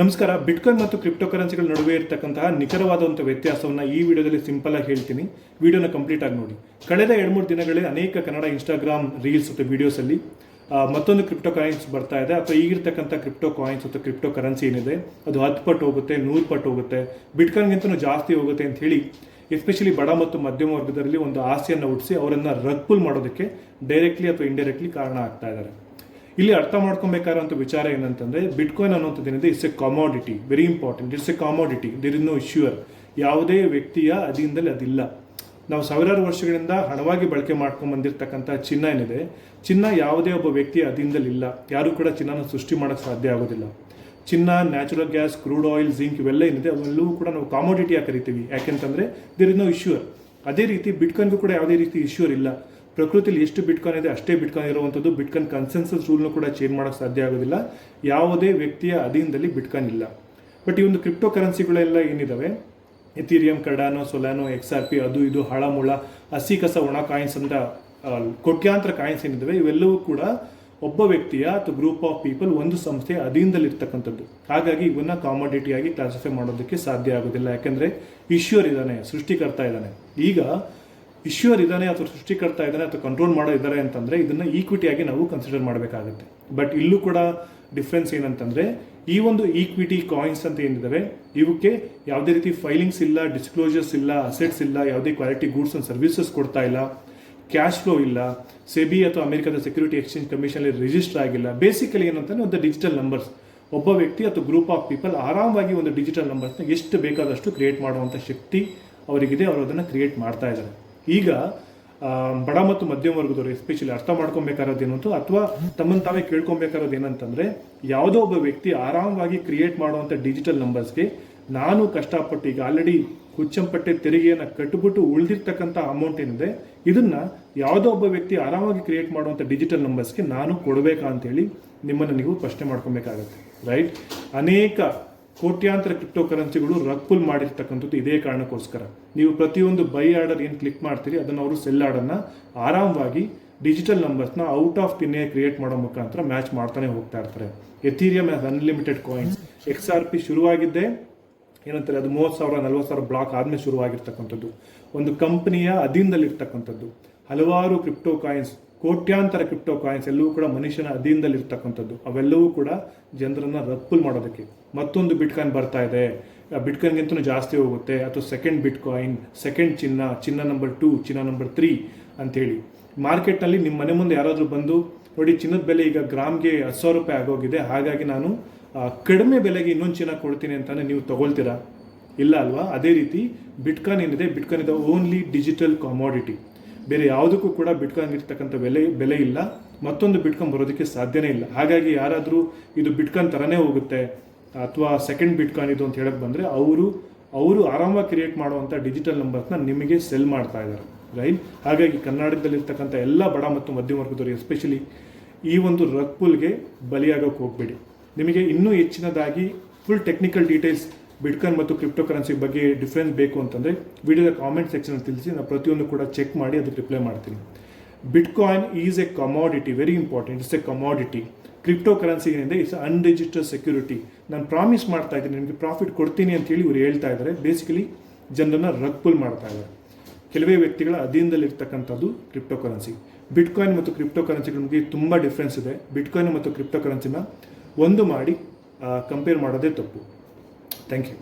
ನಮಸ್ಕಾರ. ಬಿಟ್ಕಾಯಿನ್ ಮತ್ತು ಕ್ರಿಪ್ಟೋ ಕರೆನ್ಸಿಗಳ ನಡುವೆ ಇರತಕ್ಕಂತಹ ನಿಖರವಾದಂಥ ವ್ಯತ್ಯಾಸವನ್ನು ಈ ವಿಡಿಯೋದಲ್ಲಿ ಸಿಂಪಲ್ ಆಗಿ ಹೇಳ್ತೀನಿ. ವಿಡಿಯೋನ ಕಂಪ್ಲೀಟ್ ಆಗಿ ನೋಡಿ. ಕಳೆದ ಎರಡು ಮೂರು ದಿನಗಳಲ್ಲಿ ಅನೇಕ ಕನ್ನಡ ಇನ್ಸ್ಟಾಗ್ರಾಮ್ ರೀಲ್ಸ್ ಮತ್ತು ವಿಡಿಯೋಸಲ್ಲಿ ಮತ್ತೊಂದು ಕ್ರಿಪ್ಟೋ ಕಾಯಿನ್ಸ್ ಬರ್ತಾ ಇದೆ. ಅಥವಾ ಈಗಿರ್ತಕ್ಕಂಥ ಕ್ರಿಪ್ಟೋ ಕಾಯಿನ್ಸ್ ಅಥವಾ ಕ್ರಿಪ್ಟೋ ಕರೆನ್ಸಿ ಏನಿದೆ, ಅದು ಹತ್ತು ಪಟ್ಟು ಹೋಗುತ್ತೆ, ನೂರು ಪಟ್ಟು ಹೋಗುತ್ತೆ. ಬಿಟ್ಕಾಯಿನ್ಗಿಂತಲೂ ಜಾಸ್ತಿ ಹೋಗುತ್ತೆ ಅಂತ ಹೇಳಿ ಎಸ್ಪೆಷಲಿ ಬಡ ಮತ್ತು ಮಧ್ಯಮ ವರ್ಗದಲ್ಲಿ ಒಂದು ಆಸ್ತಿಯನ್ನು ಹುಟ್ಟಿಸಿ ಅವರನ್ನು ರಗ್ಪುಲ್ ಮಾಡೋದಕ್ಕೆ ಡೈರೆಕ್ಟ್ಲಿ ಅಥವಾ ಇಂಡೈರೆಕ್ಟ್ಲಿ ಕಾರಣ ಆಗ್ತಾ ಇದ್ದಾರೆ. ಇಲ್ಲಿ ಅರ್ಥ ಮಾಡ್ಕೊಬೇಕಾದಂಥ ವಿಚಾರ ಏನಂತಂದ್ರೆ ಬಿಟ್ಕಾಯಿನ್ ಅನ್ನೋಂಥದ್ದು ಏನಿದೆ it's a commodity very important it's a commodity there is no issuer ಯಾವುದೇ ವ್ಯಕ್ತಿಯ ಅಧೀನದಲ್ಲಿ ಅದಿಲ್ಲ. ನಾವು ಸಾವಿರಾರು ವರ್ಷಗಳಿಂದ ಹಣವಾಗಿ ಬಳಕೆ ಮಾಡ್ಕೊಂಡು ಬಂದಿರತಕ್ಕಂಥ ಚಿನ್ನ ಏನಿದೆ, ಚಿನ್ನ ಯಾವುದೇ ಒಬ್ಬ ವ್ಯಕ್ತಿಯ ಅಧೀನದಲ್ಲಿ ಇಲ್ಲ. ಯಾರು ಕೂಡ ಚಿನ್ನನ ಸೃಷ್ಟಿ ಮಾಡೋಕ್ಕೆ ಸಾಧ್ಯ ಆಗೋದಿಲ್ಲ. ಚಿನ್ನ natural gas crude oil zinc ಇವೆಲ್ಲ ಏನಿದೆ, ಅವೆಲ್ಲವೂ ಕೂಡ ನಾವು ಕಾಮೋಡಿಟಿಯಾಗಿ ಕರಿತೀವಿ? ಯಾಕೆಂತಂದ್ರೆ ದಿರ್ ಇಸ್ ನೋ ಇಶ್ಯೂರ್ ಅದೇ ರೀತಿ ಬಿಟ್ಕಾಯಿನ್ಗೂ ಕೂಡ ಯಾವುದೇ ರೀತಿ ಇಶ್ಯೂರ್ ಇಲ್ಲ. ಪ್ರಕೃತಿಲಿ ಎಷ್ಟು ಬಿಟ್ಕಾನ್ ಇದೆ, ಅಷ್ಟೇ ಬಿಟ್ಕಾನ್ ಇರುವಂಥದ್ದು ಬಿಟ್ಕಾನ್ ಕನ್ಸೆನ್ಸಸ್ ರೂಲ್ನ ಕೂಡ ಚೇಂಜ್ ಮಾಡೋಕ್ಕೆ ಸಾಧ್ಯ ಆಗೋದಿಲ್ಲ. ಯಾವುದೇ ವ್ಯಕ್ತಿಯ ಅಧೀನದಲ್ಲಿ ಬಿಟ್ಕಾನ್ ಇಲ್ಲ. ಬಟ್ ಈ ಒಂದು ಕ್ರಿಪ್ಟೋ ಕರೆನ್ಸಿಗಳೆಲ್ಲ ಏನಿದ್ದಾವೆ Ethereum Cardano Solana X R P ಅದು ಇದು ಹಳಮುಳ ಹಸಿ ಕಸ, ಒಣ ಕಾಯಿನ್ಸ್ ಅಂತ ಕೋಟ್ಯಾಂತರ ಕಾಯಿನ್ಸ್ ಏನಿದ್ದಾವೆ ಇವೆಲ್ಲವೂ ಕೂಡ ಒಬ್ಬ ವ್ಯಕ್ತಿಯ ಅಥವಾ ಗ್ರೂಪ್ ಆಫ್ ಪೀಪಲ್ ಒಂದು ಸಂಸ್ಥೆಯ ಅಧೀನದಲ್ಲಿ ಇರ್ತಕ್ಕಂಥದ್ದು ಹಾಗಾಗಿ ಇವನ್ನ ಕಾಮೋಡಿಟಿಯಾಗಿ ಕ್ಲಾಸಿಫೈ ಮಾಡೋದಕ್ಕೆ ಸಾಧ್ಯ ಆಗೋದಿಲ್ಲ. ಯಾಕೆಂದ್ರೆ ಈಶ್ವರ್ ಇದ್ದಾನೆ, ಸೃಷ್ಟಿಕರ್ತ ಇದ್ದಾನೆ. ಈಗ ಇಶ್ಯೂರ್ ಇದ್ದಾನೆ ಅಥವಾ ಸೃಷ್ಟಿಕರ್ತ ಇದ್ದಾನೆ ಅಥವಾ ಕಂಟ್ರೋಲ್ ಮಾಡೋ ಇದ್ದಾರೆ ಅಂತಂದರೆ ಇದನ್ನು ಈಕ್ವಿಟಿಯಾಗಿ ನಾವು ಕನ್ಸಿಡರ್ ಮಾಡಬೇಕಾಗುತ್ತೆ. ಬಟ್ ಇಲ್ಲೂ ಕೂಡ ಡಿಫ್ರೆನ್ಸ್ ಏನಂತಂದರೆ ಈ ಒಂದು ಈಕ್ವಿಟಿ ಕಾಯಿನ್ಸ್ ಅಂತ ಏನಿದ್ದಾವೆ ಇವಕ್ಕೆ ಯಾವುದೇ ರೀತಿ ಫೈಲಿಂಗ್ಸ್ ಇಲ್ಲ ಡಿಸ್ಕ್ಲೋಜರ್ಸ್ ಇಲ್ಲ ಅಸೆಟ್ಸ್ ಇಲ್ಲ, ಯಾವುದೇ ಕ್ವಾಲಿಟಿ ಗೂಡ್ಸ್ ಆ್ಯಂಡ್ ಸರ್ವಿಸಸ್ ಕೊಡ್ತಾ ಇಲ್ಲ ಕ್ಯಾಶ್ ಫ್ಲೋ ಇಲ್ಲ ಸೆಬಿ ಅಥವಾ ಅಮೆರಿಕದ ಸೆಕ್ಯೂರಿಟಿ ಎಕ್ಸ್ಚೇಂಜ್ ಕಮಿಷನ್ ರಿಜಿಸ್ಟರ್ ಆಗಿಲ್ಲ. ಬೇಸಿಕಲಿ ಏನಂತಂದರೆ ಒಂದು ಡಿಜಿಟಲ್ ನಂಬರ್ಸ್ ಒಬ್ಬ ವ್ಯಕ್ತಿ ಅಥವಾ ಗ್ರೂಪ್ ಆಫ್ ಪೀಪಲ್ ಆರಾಮವಾಗಿ ಒಂದು ಡಿಜಿಟಲ್ ನಂಬರ್ಸ್ನ ಎಷ್ಟು ಬೇಕಾದಷ್ಟು ಕ್ರಿಯೇಟ್ ಮಾಡುವಂಥ ಶಕ್ತಿ ಅವರಿಗಿದೆ, ಅವರು ಅದನ್ನು ಕ್ರಿಯೇಟ್ ಮಾಡ್ತಾ ಇದ್ದಾರೆ. ಈಗ ಬಡ ಮತ್ತು ಮಧ್ಯಮ ವರ್ಗದವರು ಎಸ್ಪೆಷಲಿ ಅರ್ಥ ಮಾಡ್ಕೊಬೇಕಾರೋದು ಅಂತ ಅಥವಾ ತಮ್ಮನ್ನು ತಾವೇ ಕೇಳ್ಕೊಬೇಕಾರೋದು ಏನಂತಂದ್ರೆ, ಯಾವುದೋ ಒಬ್ಬ ವ್ಯಕ್ತಿ ಆರಾಮವಾಗಿ ಕ್ರಿಯೇಟ್ ಮಾಡುವಂಥ ಡಿಜಿಟಲ್ ನಂಬರ್ಸ್ಗೆ ನಾನು ಕಷ್ಟಪಟ್ಟು ಈಗ ಆಲ್ರೆಡಿ ಹುಚ್ಚಂಪಟ್ಟೆ ತೆರಿಗೆಯನ್ನು ಕಟ್ಟಿಬಿಟ್ಟು ಉಳಿದಿರ್ತಕ್ಕಂಥ ಅಮೌಂಟ್ ಏನಿದೆ, ಇದನ್ನ ಯಾವುದೋ ಒಬ್ಬ ವ್ಯಕ್ತಿ ಆರಾಮಾಗಿ ಕ್ರಿಯೇಟ್ ಮಾಡುವಂಥ ಡಿಜಿಟಲ್ ನಂಬರ್ಸ್ಗೆ ನಾನು ಕೊಡಬೇಕಾ ಅಂತೇಳಿ ನಿಮ್ಮನ್ನು ನೀವು ಪ್ರಶ್ನೆ ಮಾಡ್ಕೊಬೇಕಾಗತ್ತೆ ರೈಟ್ ಅನೇಕ ಕೋಟ್ಯಾಂತರ ಕ್ರಿಪ್ಟೋ ಕರೆನ್ಸಿಗಳು ರಗ್ಪುಲ್ ಮಾಡಿರ್ತಕ್ಕಂಥದ್ದು ಇದೇ ಕಾರಣಕ್ಕೋಸ್ಕರ. ನೀವು ಪ್ರತಿಯೊಂದು ಬೈ ಆರ್ಡರ್ ಏನು ಕ್ಲಿಕ್ ಮಾಡ್ತೀರಿ, ಅದನ್ನು ಅವರು ಸೆಲ್ ಆರ್ಡರ್ನ ಆರಾಮವಾಗಿ ಡಿಜಿಟಲ್ ನಂಬರ್ಸ್ನ ಔಟ್ ಆಫ್ ತಿನ್ನೇ ಕ್ರಿಯೇಟ್ ಮಾಡೋ ಮುಖಾಂತರ ಮ್ಯಾಚ್ ಮಾಡ್ತಾನೆ ಹೋಗ್ತಾ ಇರ್ತಾರೆ. Ethereum unlimited coins. X R P ಶುರುವಾಗಿದ್ದೇ ಏನಂತಾರೆ, ಅದು ಮೂವತ್ತು ಸಾವಿರ, ನಲ್ವತ್ತು ಸಾವಿರ ಬ್ಲಾಕ್ ಆದ್ಮೇಲೆ ಶುರುವಾಗಿರ್ತಕ್ಕಂಥದ್ದು. ಒಂದು ಕಂಪನಿಯ ಅಧೀನದಲ್ಲಿರ್ತಕ್ಕಂಥದ್ದು. ಹಲವಾರು ಕ್ರಿಪ್ಟೋ ಕಾಯಿನ್ಸ್ ಕೋಟ್ಯಾಂತರ ಕ್ರಿಪ್ಟೋ ಕಾಯಿನ್ಸ್ ಎಲ್ಲವೂ ಕೂಡ ಮನುಷ್ಯನ ಅಧೀನದಲ್ಲಿರ್ತಕ್ಕಂಥದ್ದು. ಅವೆಲ್ಲವೂ ಕೂಡ ಜನರನ್ನು ರಪ್ಪುಲ್ ಮಾಡೋದಕ್ಕೆ. ಮತ್ತೊಂದು ಬಿಟ್ಕಾಯಿನ್ ಬರ್ತಾ ಇದೆ. ಬಿಟ್ಕಾಯಿನ್ಗಿಂತಲೂ ಜಾಸ್ತಿ ಹೋಗುತ್ತೆ. ಅಥವಾ ಸೆಕೆಂಡ್ ಬಿಟ್ಕಾಯಿನ್, ಸೆಕೆಂಡ್ ಚಿನ್ನ ಚಿನ್ನ ನಂಬರ್ ಟೂ, ಚಿನ್ನ ನಂಬರ್ ತ್ರೀ ಅಂತೇಳಿ ಮಾರ್ಕೆಟ್ನಲ್ಲಿ ನಿಮ್ಮ ಮನೆ ಮುಂದೆ ಯಾರಾದರೂ ಬಂದು, ನೋಡಿ ಚಿನ್ನದ ಬೆಲೆ ಈಗ ಗ್ರಾಮ್ಗೆ ಹತ್ತು ಸಾವಿರ ರೂಪಾಯಿ ಆಗೋಗಿದೆ. ಹಾಗಾಗಿ ನಾನು ಕಡಿಮೆ ಬೆಲೆಗೆ ಇನ್ನೊಂದು ಚಿನ್ನ ಕೊಡ್ತೀನಿ ಅಂತಾನೆ ನೀವು ತಗೊಳ್ತೀರಾ? ಇಲ್ಲ ಅಲ್ವಾ? ಅದೇ ರೀತಿ ಬಿಟ್ಕಾನ್ ಏನಿದೆ? ಬಿಟ್ಕಾನ್ ಇದೆ ಓನ್ಲಿ ಡಿಜಿಟಲ್ ಕಾಮೋಡಿಟಿ ಬೇರೆ ಯಾವುದಕ್ಕೂ ಕೂಡ ಬಿಟ್ಕಾನ್ ಇರ್ತಕ್ಕಂಥ ಬೆಲೆ ಬೆಲೆ ಇಲ್ಲ. ಮತ್ತೊಂದು ಬಿಟ್ಕಾನ್ ಬರೋದಕ್ಕೆ ಸಾಧ್ಯನೇ ಇಲ್ಲ. ಹಾಗಾಗಿ ಯಾರಾದರೂ ಇದು ಬಿಟ್ಕಾನ್ ಥರನೇ ಹೋಗುತ್ತೆ, ಅಥವಾ ಸೆಕೆಂಡ್ ಬಿಟ್ಕಾನ್ ಇದು ಅಂತ ಹೇಳಕ್ಕೆ ಬಂದರೆ ಅವರು ಅವರು ಆರಾಮಾಗಿ ಕ್ರಿಯೇಟ್ ಮಾಡುವಂಥ ಡಿಜಿಟಲ್ ನಂಬರ್ಸ್ನ ನಿಮಗೆ ಸೆಲ್ ಮಾಡ್ತಾ ಇದ್ದಾರೆ. ರೈಟ್ ಹಾಗಾಗಿ ಕರ್ನಾಟಕದಲ್ಲಿರ್ತಕ್ಕಂಥ ಎಲ್ಲ ಬಡ ಮತ್ತು ಮಧ್ಯಮ ವರ್ಗದವರು ಎಸ್ಪೆಷಲಿ ಈ ಒಂದು ರಗ್ ಪುಲ್ಗೆ ಬಲಿಯಾಗೋಕೆ ಹೋಗಬೇಡಿ. ನಿಮಗೆ ಇನ್ನೂ ಹೆಚ್ಚಿನದಾಗಿ ಫುಲ್ ಟೆಕ್ನಿಕಲ್ ಡೀಟೇಲ್ಸ್ ಬಿಟ್ಕಾಯಿನ್ ಮತ್ತು ಕ್ರಿಪ್ಟೋ ಕರೆನ್ಸಿ ಬಗ್ಗೆ ಡಿಫ್ರೆನ್ಸ್ ಬೇಕು ಅಂತಂದರೆ ವಿಡಿಯೋದ ಕಾಮೆಂಟ್ ಸೆಕ್ಷನ್ ತಿಳಿಸಿ, ನಾನು ಪ್ರತಿಯೊಂದು ಕೂಡ ಚೆಕ್ ಮಾಡಿ ಅದಕ್ಕೆ ರಿಪ್ಲೈ ಮಾಡ್ತೀನಿ. Bitcoin is a commodity very important it's a commodity crypto currency ಏನಿದೆ ಇಟ್ಸ್ ಅನ್ರಿಜಿಸ್ಟರ್ಡ್ ಸೆಕ್ಯೂರಿಟಿ ನಾನು ಪ್ರಾಮಿಸ್ ಮಾಡ್ತಾ ಇದ್ದೀನಿ, ನಿಮಗೆ ಪ್ರಾಫಿಟ್ ಕೊಡ್ತೀನಿ ಅಂತೇಳಿ ಇವರು ಹೇಳ್ತಾ ಇದ್ದಾರೆ ಬೇಸಿಕಲಿ ಜನರನ್ನ ರಗ್ ಪುಲ್ ಮಾಡ್ತಾ ಇದ್ದಾರೆ ಕೆಲವೇ ವ್ಯಕ್ತಿಗಳ ಅಧೀನದಲ್ಲಿರ್ತಕ್ಕಂಥದ್ದು ಕ್ರಿಪ್ಟೋ ಕರೆನ್ಸಿ ಬಿಟ್ಕಾಯಿನ್ ಮತ್ತು ಕ್ರಿಪ್ಟೋ ಕರೆನ್ಸಿಗಳಿಗೆ ತುಂಬ ಡಿಫ್ರೆನ್ಸ್ ಇದೆ. ಬಿಟ್ಕಾಯಿನ್ ಮತ್ತು ಕ್ರಿಪ್ಟೋ ಕರೆನ್ಸಿನ ಒಂದು ಮಾಡಿ ಕಂಪೇರ್ ಮಾಡೋದೇ ತಪ್ಪು. Thank you